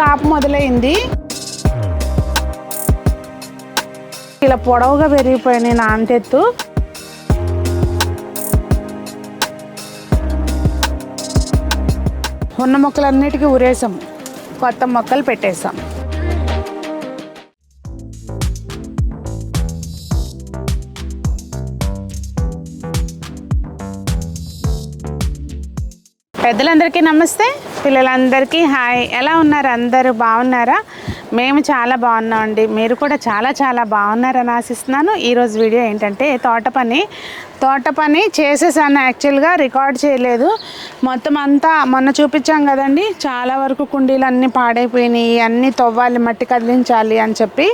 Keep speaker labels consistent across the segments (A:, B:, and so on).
A: కాపు మొదలైంది. ఇలా పొడవుగా పెరిగిపోయినాయి నాంతెత్తు ఉన్న మొక్కలన్నిటికీ ఉరేసాం కొత్త మొక్కలు పెట్టేసాం పెద్దలందరికీ నమస్తే. పిల్లలందరికీ హాయ్. ఎలా ఉన్నారు అందరూ? బాగున్నారా? మేము చాలా బాగున్నామండి. మీరు కూడా చాలా చాలా బాగున్నారని ఆశిస్తున్నాను. ఈరోజు వీడియో ఏంటంటే తోట పని. తోట పని చేసేసాను యాక్చువల్గా రికార్డ్ చేయలేదు. మొత్తం అంతా మొన్న చూపించాం కదండి. చాలా వరకు కుండీలు అన్నీ పాడైపోయినాయి. అన్నీ తవ్వాలి మట్టి కదిలించాలి అని చెప్పి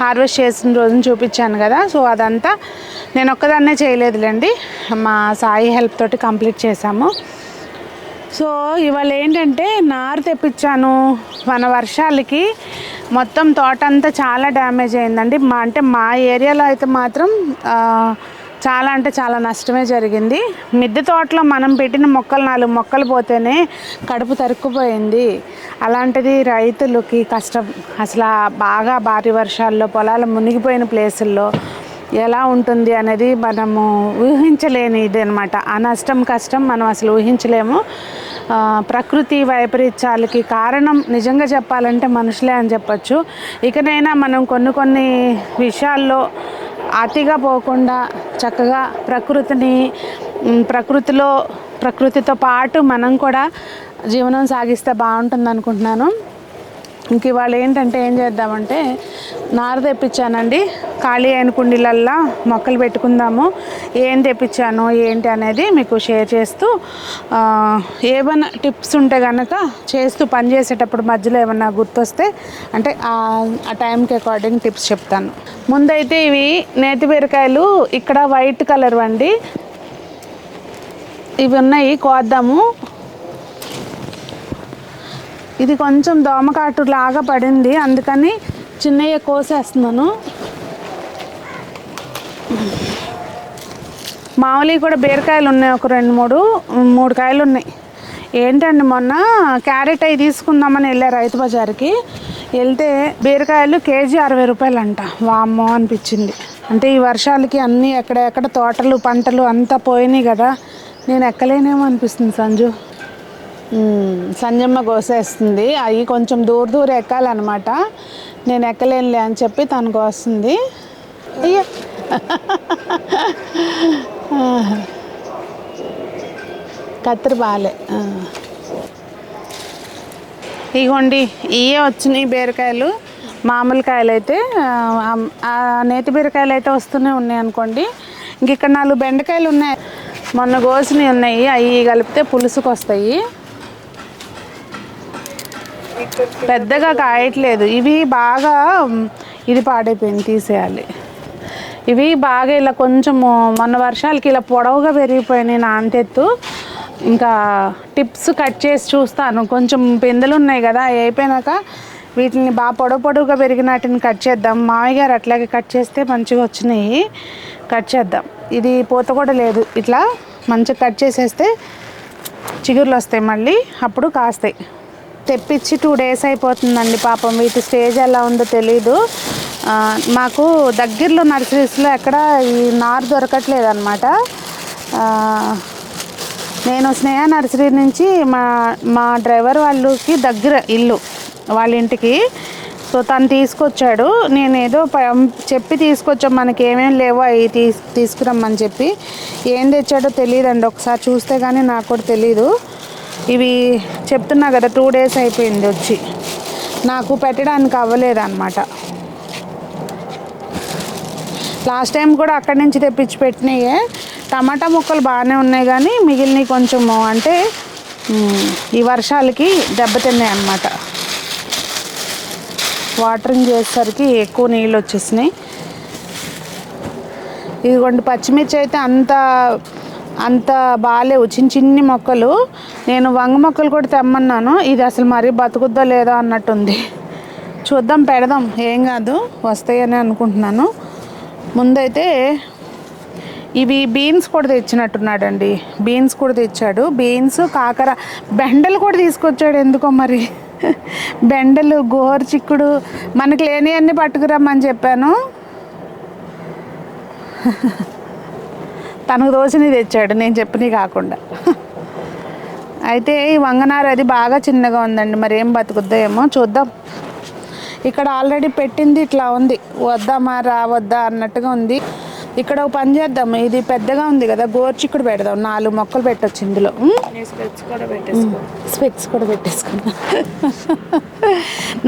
A: హార్వెస్ట్ చేసిన రోజున చూపించాను కదా. సో అదంతా నేను ఒక్కదాన్నే చేయలేదులేండి. మా సాయి హెల్ప్ తోటి కంప్లీట్ చేశాము. సో ఇవాళ ఏంటంటే నారు తెప్పించాను మన వర్షాలకి. మొత్తం తోట అంతా చాలా డ్యామేజ్ అయిందండి. మా అంటే మా ఏరియాలో అయితే మాత్రం చాలా అంటే చాలా నష్టమే జరిగింది. మిద్దె తోటలో మనం పెట్టిన మొక్కలు నాలుగు మొక్కలు పోతేనే కడుపు తరుక్కుపోయింది. అలాంటిది రైతులకి కష్టం. అసలు బాగా భారీ వర్షాల్లో పొలాలు మునిగిపోయిన ప్లేసుల్లో ఎలా ఉంటుంది అనేది మనము ఊహించలేని ఇది అనమాట ఆ నష్టం కష్టం మనం అసలు ఊహించలేము. ప్రకృతి వైపరీత్యాలకి కారణం నిజంగా చెప్పాలంటే మనుషులే అని చెప్పచ్చు. ఇకనైనా మనం కొన్ని కొన్ని విషయాల్లో అతిగా పోకుండా చక్కగా ప్రకృతిని ప్రకృతిలో ప్రకృతితో పాటు మనం కూడా జీవనం సాగిస్తే బాగుంటుంది అనుకుంటున్నాను ఇంక ఇవాళ ఏంటంటే ఏం చేద్దామంటే నార తెప్పించానండి. ఖాళీ అయిన కుండీలల్లా మొక్కలు పెట్టుకుందాము. ఏం తెప్పించాను ఏంటి అనేది మీకు షేర్ చేస్తూ ఏమైనా టిప్స్ ఉంటే కనుక చేస్తూ పని చేసేటప్పుడు మధ్యలో ఏమైనా గుర్తొస్తే అంటే ఆ టైంకి అకార్డింగ్ టిప్స్ చెప్తాను. ముందైతే ఇవి నేతి బీరకాయలు ఇక్కడ వైట్ కలర్ అండి ఇవి ఉన్నాయి కోద్దాము. ఇది కొంచెం దోమకాటు లాగా పడింది అందుకని చిన్నయ్య కోసేస్తున్నాను. మామూలుగా కూడా బీరకాయలు ఉన్నాయి ఒక రెండు మూడు మూడు కాయలు ఉన్నాయి. ఏంటండి మొన్న క్యారెట్ అవి తీసుకుందామని వెళ్ళా రైతు బజార్కి. వెళ్తే బీరకాయలు కేజీ అరవై రూపాయలు అంట వామ్మో అనిపించింది. అంటే ఈ వర్షాలకి అన్నీ ఎక్కడెక్కడ తోటలు పంటలు అంతా పోయినాయి కదా. నేను ఎక్కలేనేమో అనిపిస్తుంది సంజు. సంజమ్మ కోసేస్తుంది. అవి కొంచెం దూర దూర ఎక్కాలన్నమాట. నేను ఎక్కలేనులే అని చెప్పి తను కోస్తుంది. అయ్యో. కత్తిరి బాలే ఇగోండి ఇవే వచ్చినాయి బీరకాయలు. మామూలు కాయలు అయితే నేతి బీరకాయలు అయితే వస్తూనే ఉన్నాయి అనుకోండి. ఇంక ఇక్కడ నాలుగు బెండకాయలు ఉన్నాయి. మొన్న గోసినవి ఉన్నాయి. అవి కలిపితే పులుసుకు వస్తాయి పెద్దగా కాయట్లేదు. ఇవి బాగా ఇది పాడైపోయింది తీసేయాలి. ఇవి బాగా ఇలా కొంచెము మొన్న వర్షాలకి ఇలా పొడవుగా పెరిగిపోయినాయి నా అంతెత్తు. ఇంకా టిప్స్ కట్ చేసి చూస్తాను. కొంచెం పిందెలు ఉన్నాయి కదా అయిపోయినాక వీటిని బాగా పొడవు పొడవుగా పెరిగినట్టుని కట్ చేద్దాం. మామయ్య గారు అట్లాగే కట్ చేస్తే మంచిగా వచ్చినాయి. కట్ చేద్దాం. ఇది పూత కూడా లేదు. ఇట్లా మంచిగా కట్ చేసేస్తే చిగుర్లు వస్తాయి మళ్ళీ. అప్పుడు కాస్తాయి. తెప్పించి టూ డేస్ అయిపోతుందండి పాపం. వీటి స్టేజ్ ఎలా ఉందో తెలీదు. మాకు దగ్గరలో నర్సరీస్లో ఎక్కడ ఈ నారు దొరకట్లేదు అనమాట నేను స్నేహ నర్సరీ నుంచి మా మా డ్రైవర్ వాళ్ళకి దగ్గర ఇల్లు వాళ్ళ ఇంటికి. సో తను తీసుకొచ్చాడు. నేను ఏదో పం- చెప్పి తీసుకొచ్చాం. మనకి ఏమేమి లేవో అవి తీసుకురమ్మని చెప్పి. ఏం తెచ్చాడో తెలియదండి. ఒకసారి చూస్తే కానీ నాకు కూడా తెలీదు. ఇవి చెప్తున్నా కదా టూ డేస్ అయిపోయింది వచ్చి. నాకు పెట్టడానికి అవ్వలేదన్నమాట. లాస్ట్ టైం కూడా అక్కడి నుంచి తెప్పించి పెట్టినాయే. టమాటా ముక్కలు బాగానే ఉన్నాయి కానీ మిగిలినవి కొంచెము అంటే ఈ వర్షాలకి దెబ్బతిన్నాయి అన్నమాట వాటరింగ్ చేసేసరికి ఎక్కువ నీళ్ళు వచ్చేసినాయి. ఇదిగోండి పచ్చిమిర్చి అయితే అంత అంత బాగాలేవు. చిన్న చిన్ని మొక్కలు. నేను వంగ మొక్కలు కూడా తెమ్మన్నాను. ఇది అసలు మరీ బతుకుద్దో లేదో అన్నట్టుంది. చూద్దాం పెడదాం. ఏం కాదు వస్తాయని అనుకుంటున్నాను. ముందైతే ఇవి బీన్స్ కూడా తెచ్చినట్టున్నాడండి. బీన్స్ కూడా తెచ్చాడు. బీన్స్ కాకర బెండలు కూడా తీసుకొచ్చాడు ఎందుకో మరి. బెండలు గోరు చిక్కుడు మనకి లేని అన్ని పట్టుకురమ్మని చెప్పాను. తనకు దోసిని తెచ్చాడు నేను చెప్పినవి కాకుండా. అయితే ఈ వంగనారు అది బాగా చిన్నగా ఉందండి. మరి ఏం బతుకుద్దో ఏమో చూద్దాం. ఇక్కడ ఆల్రెడీ పెట్టింది ఇట్లా ఉంది. వద్దామా రా వద్దా అన్నట్టుగా ఉంది. ఇక్కడ ఒక పని చేద్దాం. ఇది పెద్దగా ఉంది కదా గోర్చిక్కుడు పెడదాం. నాలుగు మొక్కలు పెట్టొచ్చు ఇందులో? స్పెక్స్ కూడా పెట్టేసుకున్నా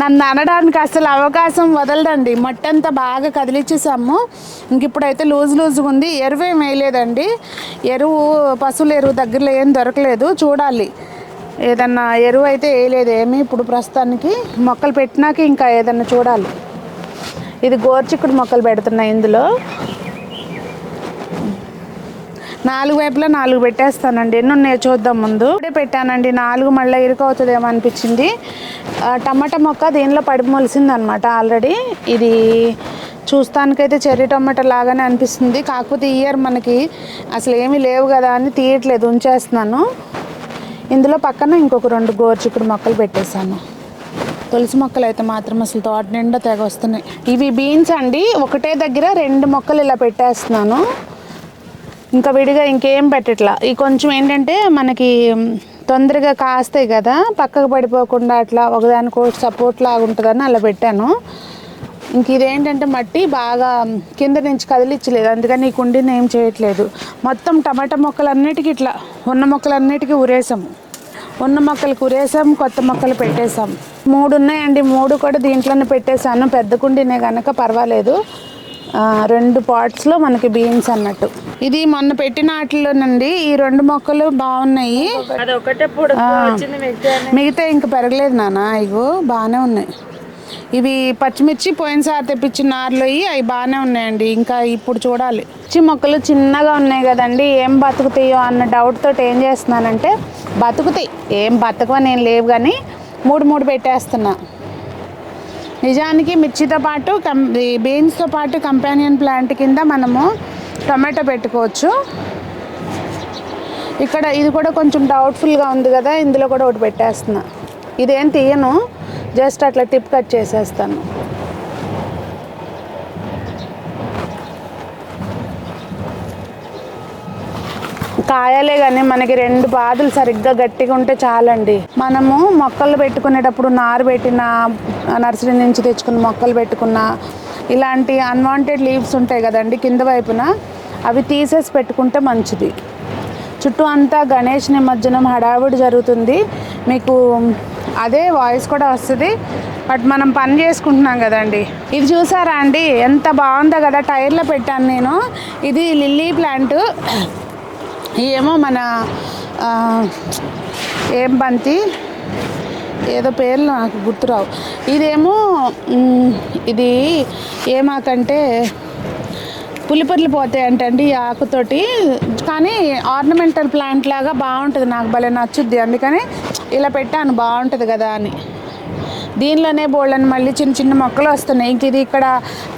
A: నన్ను అనడానికి అసలు అవకాశం వదలదండి. మట్టి అంతా బాగా కదిలిచ్చేసాము. ఇంక ఇప్పుడైతే లూజ్ లూజ్గా ఉంది. ఎరువు ఏం వేయలేదండి ఎరువు పశువుల ఎరువు దగ్గరలో ఏం దొరకలేదు. చూడాలి. ఏదన్నా ఎరువు అయితే వేయలేదు ఏమి. ఇప్పుడు ప్రస్తుతానికి మొక్కలు పెట్టినాక ఇంకా ఏదన్నా చూడాలి. ఇది గోర్చిక్కుడు మొక్కలు పెడుతున్నా ఇందులో. నాలుగు వైపులా నాలుగు పెట్టేస్తానండి. ఎన్ని ఉన్నాయో చూద్దాం ముందు. ఇప్పుడే పెట్టానండి. నాలుగు మళ్ళీ ఇరుక అవుతుందేమో అనిపించింది టమాటా మొక్క దీనిలో పడి మొలిసిందనమాట ఆల్రెడీ. ఇది చూస్తానికైతే చెర్రీ టమాటా లాగానే అనిపిస్తుంది. కాకపోతే ఇయర్ మనకి అసలు ఏమీ లేవు కదా అని తీయట్లేదు. ఉంచేస్తున్నాను. ఇందులో పక్కన ఇంకొక రెండు గోరుచిక్కుడు మొక్కలు పెట్టేశాను. తులసి మొక్కలు అయితే మాత్రం అసలు తోట నిండా తెగ వస్తున్నాయి. ఇవి బీన్స్ అండి. ఒకటే దగ్గర రెండు మొక్కలు ఇలా పెట్టేస్తున్నాను. ఇంకా విడిగా ఇంకేం పెట్టట్లా. ఈ కొంచెం ఏంటంటే మనకి తొందరగా కాస్తాయి కదా పక్కకు పడిపోకుండా అట్లా ఒకదానికోటి సపోర్ట్ లాగా ఉంటుందని అలా పెట్టాను. ఇంక ఇదేంటంటే మట్టి బాగా కింద నుంచి కదిలిచ్చలేదు. అందుకని ఈ కుండీని ఏం చేయట్లేదు. మొత్తం టమాటా మొక్కలన్నిటికీ ఇట్లా ఉన్న మొక్కలన్నిటికీ ఉరేసాము ఉన్న మొక్కలకు ఉరేసాం కొత్త మొక్కలు పెట్టేసాం. మూడు ఉన్నాయండి. మూడు కూడా దీంట్లోనే పెట్టేశాను. పెద్ద కుండీనే కనుక పర్వాలేదు. రెండు పాట్స్లో మనకి బీన్స్ అన్నట్టు. ఇది మొన్న పెట్టిన వాటిలోనండి ఈ రెండు మొక్కలు బాగున్నాయి.
B: మిగతా
A: ఇంకా పెరగలేదు నాన్న ఇగో బాగానే ఉన్నాయి. ఇవి పచ్చిమిర్చి పోయినసారి తెప్పించిన నారులో అవి బాగానే ఉన్నాయండి ఇంకా ఇప్పుడు చూడాలి. పచ్చి మొక్కలు చిన్నగా ఉన్నాయి కదండి ఏం బతుకుతాయో అన్న డౌట్ తోటి ఏం చేస్తున్నానంటే బతుకుతాయి. ఏం బతకవని ఏం లేవు కానీ మూడు మూడు పెట్టేస్తున్నా. నిజానికి మిర్చితో పాటు కం ఈ బీన్స్తో పాటు కంపానియన్ ప్లాంట్ కింద మనము టమాటో పెట్టుకోవచ్చు. ఇక్కడ ఇది కూడా కొంచెం డౌట్ఫుల్గా ఉంది కదా ఇందులో కూడా ఒకటి పెట్టేస్తున్నా. ఇదేం తీయను జస్ట్ అట్లా టిప్ కట్ చేసేస్తాను. కాయాలే కానీ మనకి రెండు పాదులు సరిగ్గా గట్టిగా ఉంటే చాలండి. మనము మొక్కలు పెట్టుకునేటప్పుడు నారు పెట్టిన నర్సరీ నుంచి తెచ్చుకున్న మొక్కలు పెట్టుకున్న ఇలాంటి అన్వాంటెడ్ లీవ్స్ ఉంటాయి కదండి కింద వైపున అవి తీసేసి పెట్టుకుంటే మంచిది. చుట్టూ అంతా గణేష్ నిమజ్జనం హడావుడి జరుగుతుంది. మీకు అదే వాయిస్ కూడా వస్తుంది. బట్ మనం పని చేసుకుంటున్నాం కదండి. ఇది చూసారా అండి? ఎంత బాగుందో కదా టైర్లో పెట్టాను నేను. ఇది లిల్లీ ప్లాంట్. ఏమో మన ఏం బంతి? ఏదో పేర్లు నాకు గుర్తురావు. ఇదేమో ఇది ఏమాకంటే పులిపర్లు పోతాయి అంటండి ఈ ఆకుతోటి. కానీ ఆర్నమెంటల్ ప్లాంట్ లాగా బాగుంటుంది. నాకు భలే నచ్చుద్ది. అందుకని ఇలా పెట్టాను. బాగుంటుంది కదా అని. దీనిలోనే బోళ్ళని మళ్ళీ చిన్న చిన్న మొక్కలు వస్తున్నాయి. ఇంక ఇది ఇక్కడ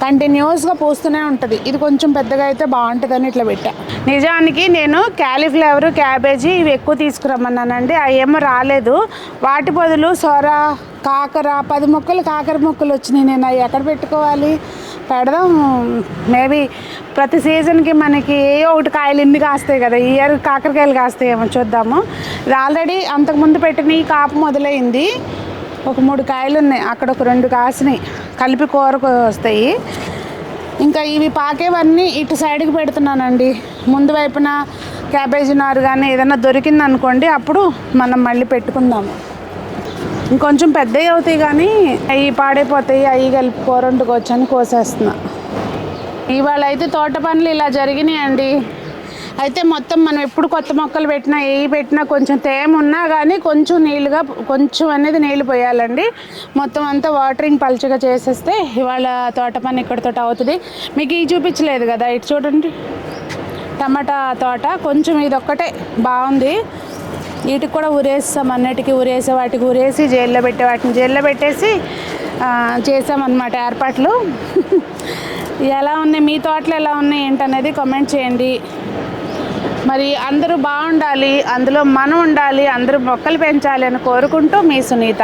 A: కంటిన్యూస్గా పూస్తూనే ఉంటుంది. ఇది కొంచెం పెద్దగా అయితే బాగుంటుందని ఇట్లా పెట్టా. నిజానికి నేను క్యాలీఫ్లవర్ క్యాబేజీ ఇవి ఎక్కువ తీసుకురమ్మన్నానండి. అవి ఏమో రాలేదు. వాటి బదులు సొర కాకర పది మొక్కలు కాకర మొక్కలు వచ్చినాయి. నేను అవి ఎక్కడ పెట్టుకోవాలి? పెడదాం. మేబీ ప్రతి సీజన్కి మనకి ఏ ఒకటి కాయలు ఇన్ని కాస్తాయి కదా. ఈ ఇయర్ కాకరకాయలు కాస్తాయేమో చూద్దాము. ఇది ఆల్రెడీ అంతకుముందు పెట్టిన ఈ కాపు మొదలైంది. ఒక మూడు కాయలు ఉన్నాయి అక్కడ ఒక రెండు కాసినాయి. కలిపి కూరకు వస్తాయి. ఇంకా ఇవి పాకేవన్నీ ఇటు సైడ్కి పెడుతున్నానండి. ముందు వైపున క్యాబేజీ నారు కానీ ఏదైనా దొరికింది అనుకోండి అప్పుడు మనం మళ్ళీ పెట్టుకుందాము ఇంకొంచెం పెద్దవి అవుతాయి కానీ అవి పాడైపోతాయి. అవి కలిపి కూర వండుకోవచ్చు అని కోసేస్తున్నా. ఇవాళ అయితే తోట పనులు ఇలా జరిగినాయండి. అయితే మొత్తం మనం ఎప్పుడు కొత్త మొక్కలు పెట్టినా ఏ పెట్టినా కొంచెం తేమ ఉన్నా కానీ కొంచెం నీళ్ళుగా కొంచెం అనేది నీళ్ళు పోయాలండి. మొత్తం అంతా వాటరింగ్ పల్చగా చేసేస్తే ఇవాళ తోట పని ఇక్కడితో అవుతుంది. మీకు ఇది చూపించలేదు కదా ఇటు చూడండి. టమాటా తోట కొంచెం ఇది ఒక్కటే బాగుంది. వీటికి కూడా ఉరేస్తాం అన్నిటికీ ఉరేసే వాటికి ఉరేసి జైల్లో పెట్టే వాటిని జైల్లో పెట్టేసి చేసామన్నమాట ఏర్పాట్లు. ఎలా ఉన్నాయి మీ తోటలు ఎలా ఉన్నాయి ఏంటనేది కామెంట్ చేయండి. మరి అందరూ బాగుండాలి అందులో మనం ఉండాలి అందరూ మొక్కలు పెంచాలి అని కోరుకుంటూ మీ సునీత.